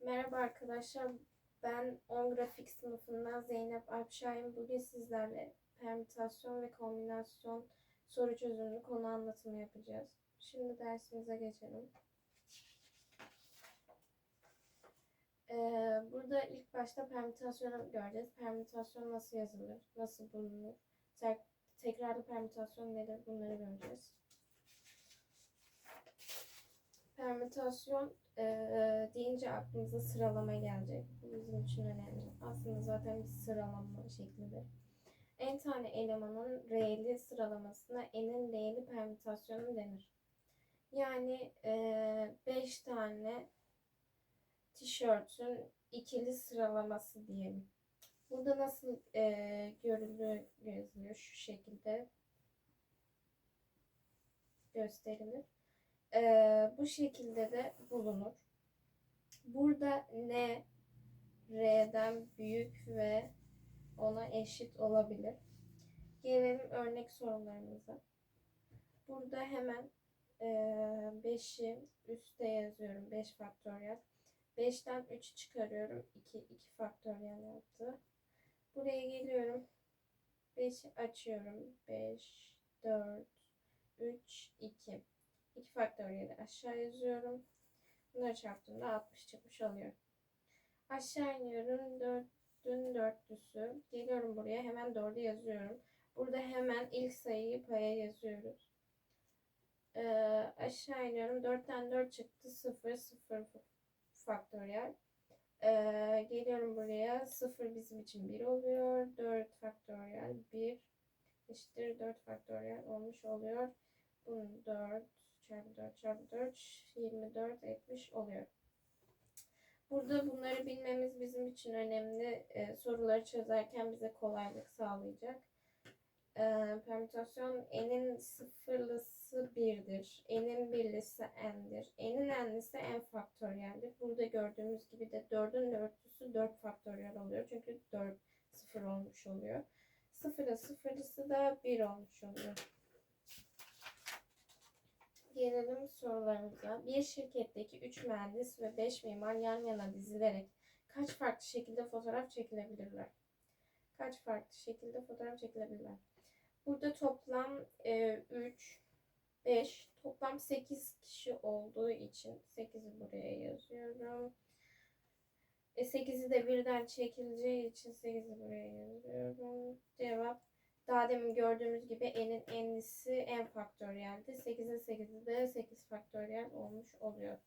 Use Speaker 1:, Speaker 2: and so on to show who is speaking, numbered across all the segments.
Speaker 1: Merhaba arkadaşlar. Ben 10 grafik sınıfından Zeynep Alpşahin. Bugün sizlerle permütasyon ve kombinasyon soru çözümlü konu anlatımı yapacağız. Şimdi dersimize geçelim. Ee, burada ilk başta permütasyonu göreceğiz. Permütasyon nasıl yazılır, nasıl bulunur, tek, tekrarlı permütasyon nedir bunları göreceğiz. Permütasyon eee, deyince aklımıza sıralama gelecek. Bu bizim için önemli. Aslında zaten bir sıralama şeklidir. En tane elemanın r'li sıralamasına n'in r'li permütasyonu denir. Yani 5 tane tişörtün ikili sıralaması diyelim. Burada nasıl eee görülüyor, yazılıyor şu şekilde gösterilir. Ee, bu şekilde de bulunur. Burada n r'den büyük ve ona eşit olabilir. Gelelim örnek sorularımıza. Burada hemen 5'i üste yazıyorum. 5 faktöriyel. 5'ten 3'ü çıkarıyorum. 2, 2 faktöriyel yaptı. Buraya geliyorum. 5'i açıyorum. 5, 4, 3, 2. 2 faktöriyeli aşağı yazıyorum. Bunları çarptığımda 60 çıkmış oluyor. Aşağı iniyorum. 4'ün dörtlüsü. Geliyorum buraya hemen 4'ü yazıyorum. Burada hemen ilk sayıyı paya yazıyoruz. Ee, aşağı iniyorum. 4'ten 4 çıktı. 0, 0 faktöriyel. Ee, geliyorum buraya. 0 bizim için 1 oluyor. 4 faktöriyel 1 eşittir 4 faktöriyel olmuş oluyor. Bunun 4 çarpı 4 çarpı 4 24 etmiş oluyor. Burada bunları bilmemiz bizim için önemli. Ee, soruları çözerken bize kolaylık sağlayacak. Ee, permütasyon n'in sıfırlısı 1'dir. n'in birlisi n'dir. n'in n'lisi n faktöriyeldir. Burada gördüğümüz gibi de 4'ün dörtlüsü 4 faktöriyel oluyor. Çünkü 4 sıfır olmuş oluyor. Sıfırın sıfırlısı da 1 olmuş oluyor. Gelelim sorularımıza. Bir şirketteki 3 mühendis ve 5 mimar yan yana dizilerek kaç farklı şekilde fotoğraf çekilebilirler? Kaç farklı şekilde fotoğraf çekilebilirler? Burada toplam 3, 5, toplam 8 kişi olduğu için 8'i buraya yazıyorum. E, 8'i de birden çekileceği için 8'i buraya yazıyorum. Cevap daha demin gördüğümüz gibi n'in n'lisi n faktöriyeldi. 8'in 8'i de 8 faktöriyel olmuş oluyor.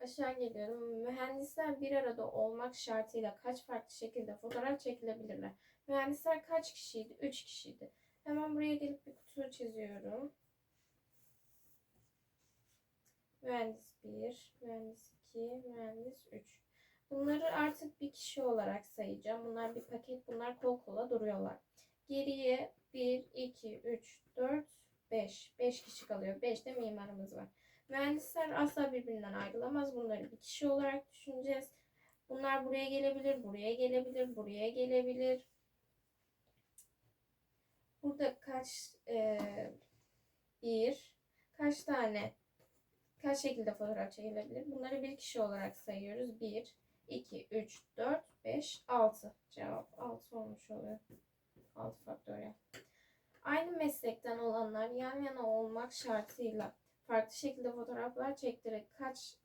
Speaker 1: Aşağı geliyorum. Mühendisler bir arada olmak şartıyla kaç farklı şekilde fotoğraf çekilebilirler? Mühendisler kaç kişiydi? 3 kişiydi. Hemen buraya gelip bir kutu çiziyorum. Mühendis 1, mühendis 2, mühendis 3. Bunları artık bir kişi olarak sayacağım. Bunlar bir paket, bunlar kol kola duruyorlar. Geriye 1, 2, 3, 4, 5. 5 kişi kalıyor. 5 de mimarımız var. Mühendisler asla birbirinden ayrılamaz. Bunları bir kişi olarak düşüneceğiz. Bunlar buraya gelebilir, buraya gelebilir, buraya gelebilir. Burada kaç e, bir, kaç tane, kaç şekilde fotoğraf çekilebilir? Bunları bir kişi olarak sayıyoruz. 1, 2, 3, 4, 5, 6. Cevap 6 olmuş oluyor. 6 faktöriyel. Aynı meslekten olanlar yan yana olmak şartıyla farklı şekilde fotoğraflar çektirerek kaç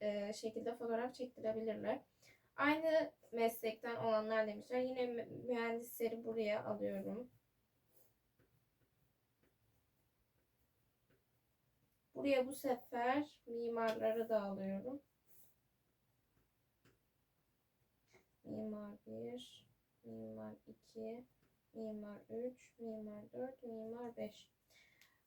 Speaker 1: e, şekilde fotoğraf çektirebilirler? Aynı meslekten olanlar demişler. Yine mü- mühendisleri buraya alıyorum. Buraya bu sefer mimarları da alıyorum. Mimar 1, mimar 2, mimar 3, mimar 4, mimar 5.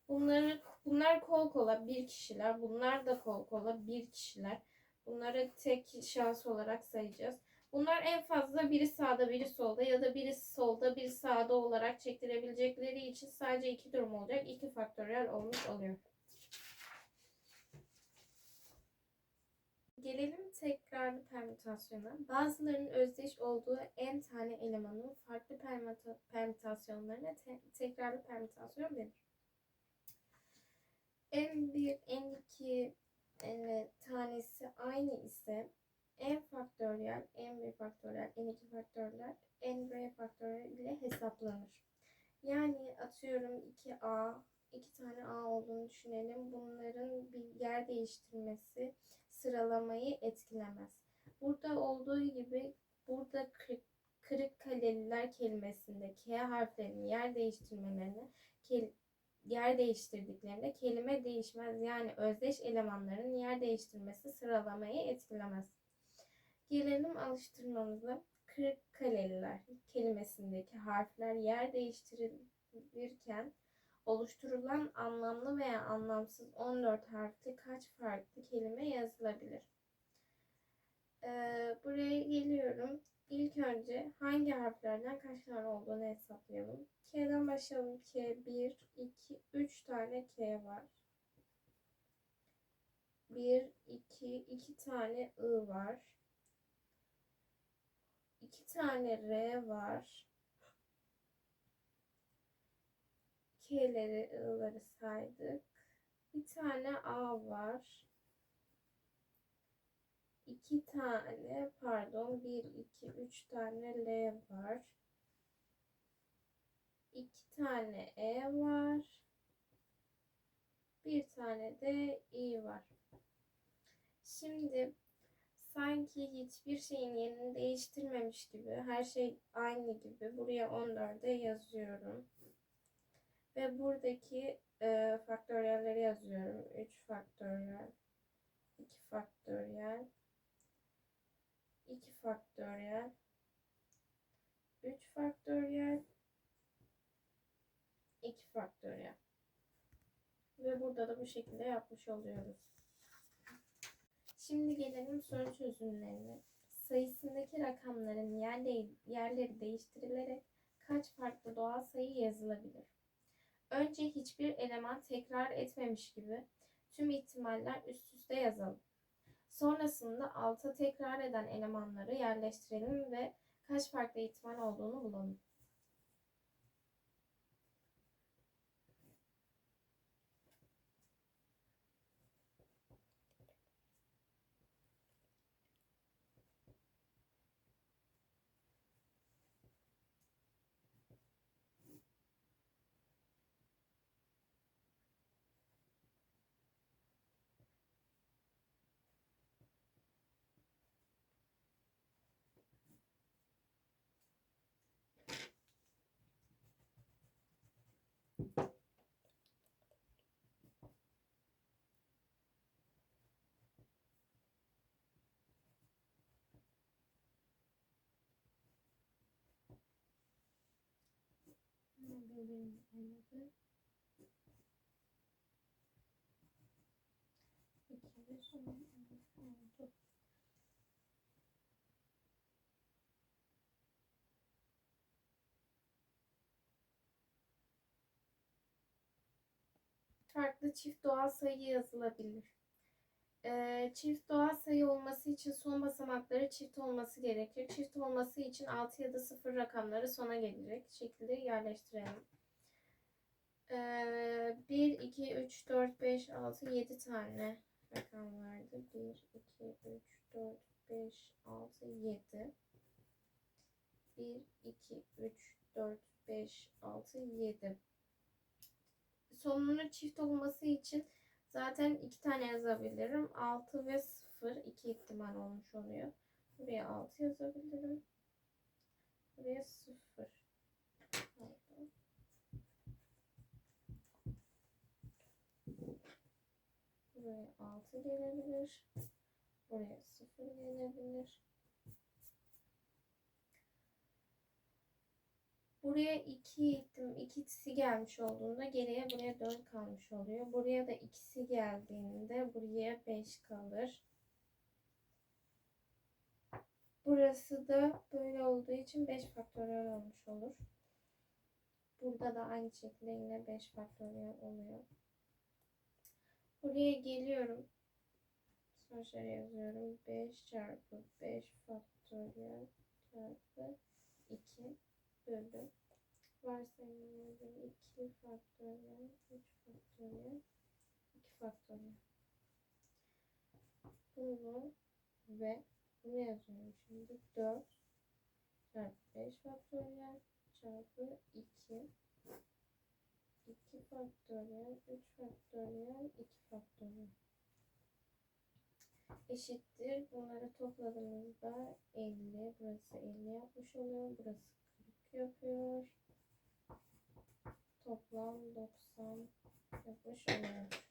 Speaker 1: Bunları bunlar kol kola bir kişiler. Bunlar da kol kola bir kişiler. Bunları tek şahıs olarak sayacağız. Bunlar en fazla biri sağda biri solda ya da biri solda biri sağda olarak çektirebilecekleri için sadece iki durum olacak. İki faktöriyel olmuş oluyor. Gelelim tekrarlı permütasyona. Bazılarının özdeş olduğu n tane elemanın farklı permüta- permütasyonlarına te- tekrarlı permütasyon denir. n1, n2 e, tanesi aynı ise n faktöriyel, n1 faktöriyel, n2 faktöriyel, n faktöriyel ile hesaplanır. Yani atıyorum 2a, iki tane a olduğunu düşünelim. Bunların bir yer değiştirmesi sıralamayı etkilemez. Burada olduğu gibi burada kırık, Kırıkkaleliler kelimesinde K harflerinin yer değiştirmelerini yer değiştirdiklerinde kelime değişmez. Yani özdeş elemanların yer değiştirmesi sıralamayı etkilemez. Gelelim alıştırmamıza. Kırıkkaleliler kelimesindeki harfler yer değiştirilirken oluşturulan anlamlı veya anlamsız 14 harfli kaç farklı kelime yazılabilir? Ee, buraya geliyorum. İlk önce hangi harflerden kaç tane olduğunu hesaplayalım. K'den başlayalım. K 1, 2, 3 tane K var. 1, 2, 2 tane I var. 2 tane R var. K'leri, I'ları saydık. Bir tane A var. İki tane, pardon, bir, iki, üç tane L var. İki tane E var. Bir tane de I var. Şimdi sanki hiçbir şeyin yerini değiştirmemiş gibi, her şey aynı gibi buraya 14'e yazıyorum. Ve buradaki e, faktöriyelleri yazıyorum. 3 faktöriyel, 2 faktöriyel, 2 faktöriyel, 3 faktöriyel, 2 faktöriyel. Ve burada da bu şekilde yapmış oluyoruz. Şimdi gelelim soru çözümlerine. Sayısındaki rakamların yerleri, yerleri değiştirilerek kaç farklı doğal sayı yazılabilir? Önce hiçbir eleman tekrar etmemiş gibi tüm ihtimaller üst üste yazalım. Sonrasında alta tekrar eden elemanları yerleştirelim ve kaç farklı ihtimal olduğunu bulalım. Farklı çift doğal sayı yazılabilir. Ee, çift doğal sayı olması için son basamakları çift olması gerekir. Çift olması için 6 ya da 0 rakamları sona gelecek şekilde yerleştirelim. Ee, 1, 2, 3, 4, 5, 6, 7 tane rakam vardı. 1, 2, 3, 4, 5, 6, 7. 1, 2, 3, 4, 5, 6, 7. Sonunun çift olması için Zaten iki tane yazabilirim. 6 ve 0 iki ihtimal olmuş oluyor. Buraya 6 yazabilirim. Buraya 0. Buraya 6 gelebilir. Buraya 0 gelebilir. Buraya 2 ihtim ikisi gelmiş olduğunda geriye buraya 4 kalmış oluyor. Buraya da ikisi geldiğinde buraya 5 kalır. Burası da böyle olduğu için 5 faktöriyel olmuş olur. Burada da aynı şekilde yine 5 faktöriyel oluyor. Buraya geliyorum. Sonuçları yazıyorum. 5 çarpı 5 faktöriyel çarpı 2 bölü varsayımlardan 2 faktöriyel, 3 faktöriyel, 2 faktöriyel. Bunu ve Bunu yazıyorum şimdi. 4 çarpı 5 faktöriyel çarpı 2 2 faktöriyel 3 faktöriyel 2 faktöriyel eşittir. Bunları topladığımızda 50. Burası 50 yapmış oluyor. Burası 40 yapıyor. Toplam 90 yapmış oluyor.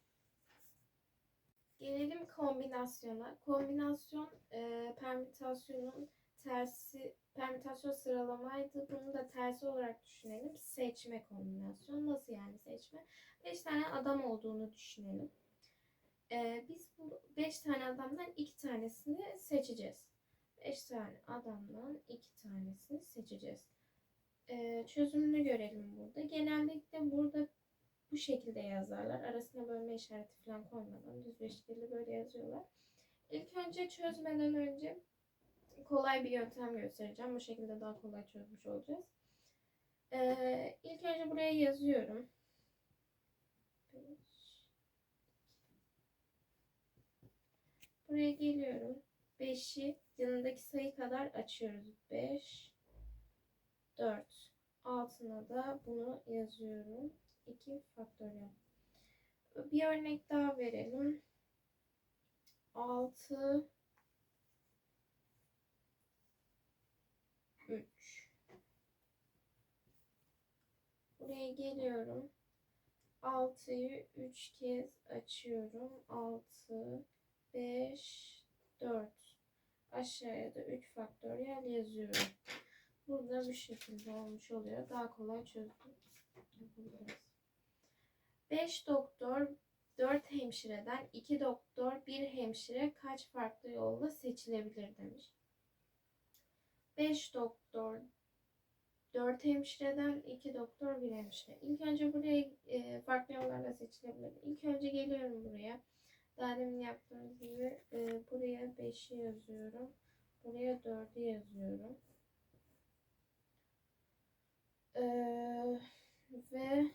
Speaker 1: Gelelim kombinasyona. Kombinasyon e, permütasyonun tersi, permütasyon sıralamaydı. Bunu da tersi olarak düşünelim. Seçme kombinasyon. Nasıl yani seçme? 5 tane adam olduğunu düşünelim. E, biz bu 5 tane adamdan 2 tanesini seçeceğiz. 5 tane adamdan 2 tanesini seçeceğiz. E, çözümünü görelim burada. Genellikle burada bu şekilde yazarlar. Arasına bölme işareti falan koymadan düz bir şekilde böyle yazıyorlar. İlk önce çözmeden önce kolay bir yöntem göstereceğim. Bu şekilde daha kolay çözmüş olacağız. Ee, ilk önce buraya yazıyorum. Buraya geliyorum. 5'i yanındaki sayı kadar açıyoruz. 5 4 altına da bunu yazıyorum. 2 faktöriyel. Bir örnek daha verelim. 6 3 Buraya geliyorum. 6'yı 3 kez açıyorum. 6 5 4 Aşağıya da 3 faktöriyel yazıyorum. Burada bir şekilde olmuş oluyor. Daha kolay çözdüm. Yapabiliriz. 5 doktor, 4 hemşireden 2 doktor, 1 hemşire kaç farklı yolla seçilebilir demiş. 5 doktor, 4 hemşireden 2 doktor, 1 hemşire. İlk önce buraya e, farklı yollarla seçilebilir. İlk önce geliyorum buraya. Daha demin yaptığımız gibi e, buraya 5'i yazıyorum. Buraya 4'ü yazıyorum. Ee, ve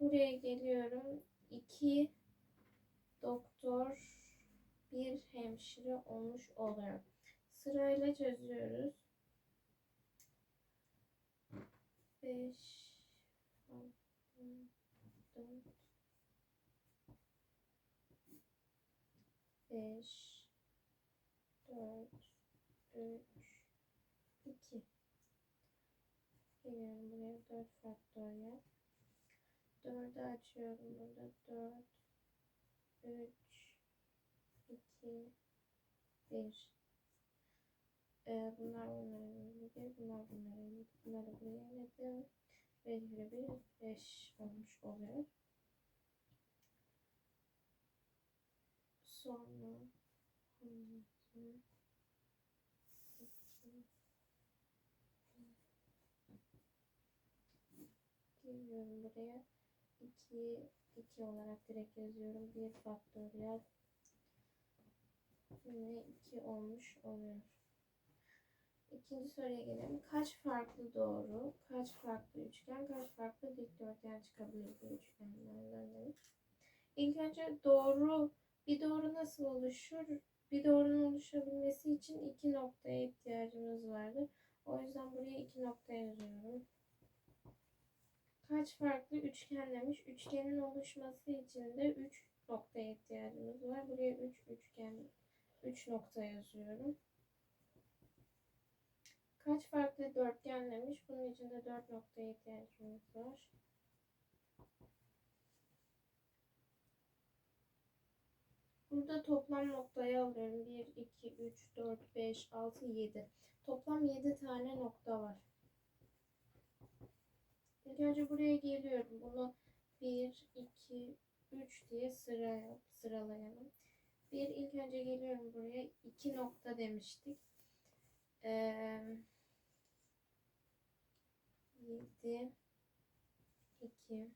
Speaker 1: buraya geliyorum. İki doktor, bir hemşire olmuş oluyor. Sırayla çözüyoruz. 5 6 4 5 4 3 Geliyorum buraya 4 faktöriyel. 4'ü açıyorum burada. 4, 3, 2, 1. Ee, bunlar bunlara inledi. Bunlar bunlara inledi. Bunları buraya inledi. 5 bire 1, 5 olmuş oluyor. Sonra hmm, geliyorum buraya. 2 2 olarak direkt yazıyorum. 1 faktöriyel yine 2 olmuş oluyor. İkinci soruya gelelim. Kaç farklı doğru, kaç farklı üçgen, kaç farklı dikdörtgen çıkabilir bu üçgenlerden demiş. İlk önce doğru, bir doğru nasıl oluşur? Bir doğrunun oluşabilmesi için iki noktaya ihtiyacımız vardır. O yüzden buraya iki nokta yazıyorum kaç farklı üçgen demiş. Üçgenin oluşması için de 3 noktaya ihtiyacımız var. Buraya 3 üçgen 3 nokta yazıyorum. Kaç farklı dörtgen demiş. Bunun için de 4 noktaya ihtiyacımız var. Burada toplam noktayı alıyorum. 1, 2, 3, 4, 5, 6, 7. Toplam 7 tane nokta var. İlk önce buraya geliyorum. Bunu 1, 2, 3 diye sıraya, sıralayalım. Bir ilk önce geliyorum buraya. 2 nokta demiştik. Ee, 7 2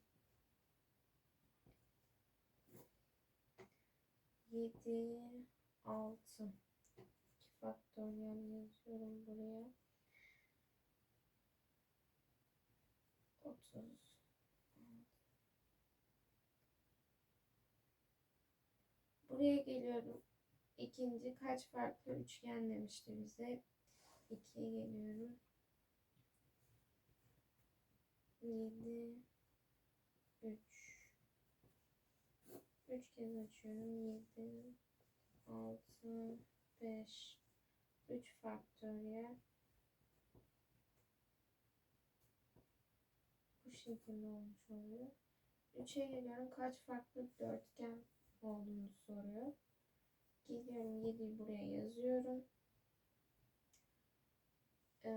Speaker 1: 7 6 2 faktöriyel yazıyorum buraya. 30 Buraya geliyorum. ikinci kaç farklı üçgen demişti bize. 2'ye geliyorum. 7 3 3 kez açıyorum. 7 6 5 3 faktöriyel bu şekilde olmuş oluyor. 3'e geliyorum. Kaç farklı dörtgen olduğunu soruyor. Geliyorum 7'yi buraya yazıyorum. Ee,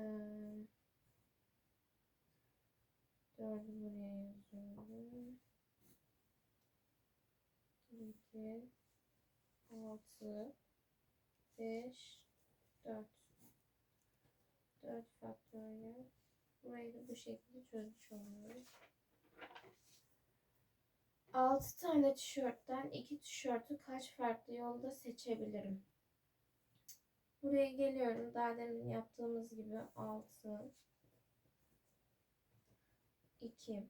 Speaker 1: 4'ü buraya yazıyorum. 7 6 5 4 4 faktöriyel Burayı da bu şekilde çözmüş oluyoruz. 6 tane tişörtten 2 tişörtü kaç farklı yolda seçebilirim? Buraya geliyorum. Daha demin yaptığımız gibi 6 2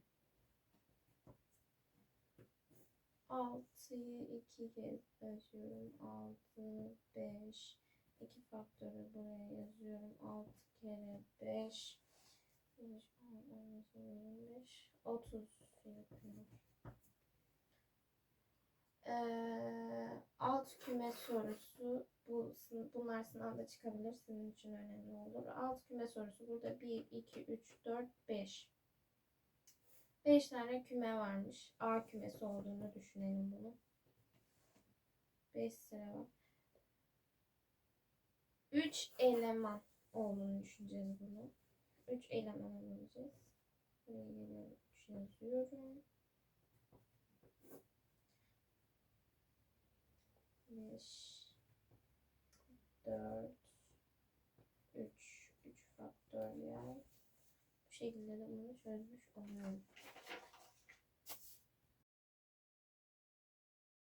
Speaker 1: 6'yı 2 kez yazıyorum. 6 5 2 faktörü buraya yazıyorum. 6 kere 5 5 10 25 30 yapıyor. Ee, alt küme sorusu bu bunlar sınavda çıkabilir sizin için önemli olur. Alt küme sorusu burada 1 2 3 4 5 5 tane küme varmış. A kümesi olduğunu düşünelim bunu. 5 sıra var. 3 eleman olduğunu düşüneceğiz bunu. 3 eleman alacağız. Buraya geliyorum. 3 yazıyorum. 5 4 3 3 faktöriyel bu şekilde de bunu çözmüş oluyorum.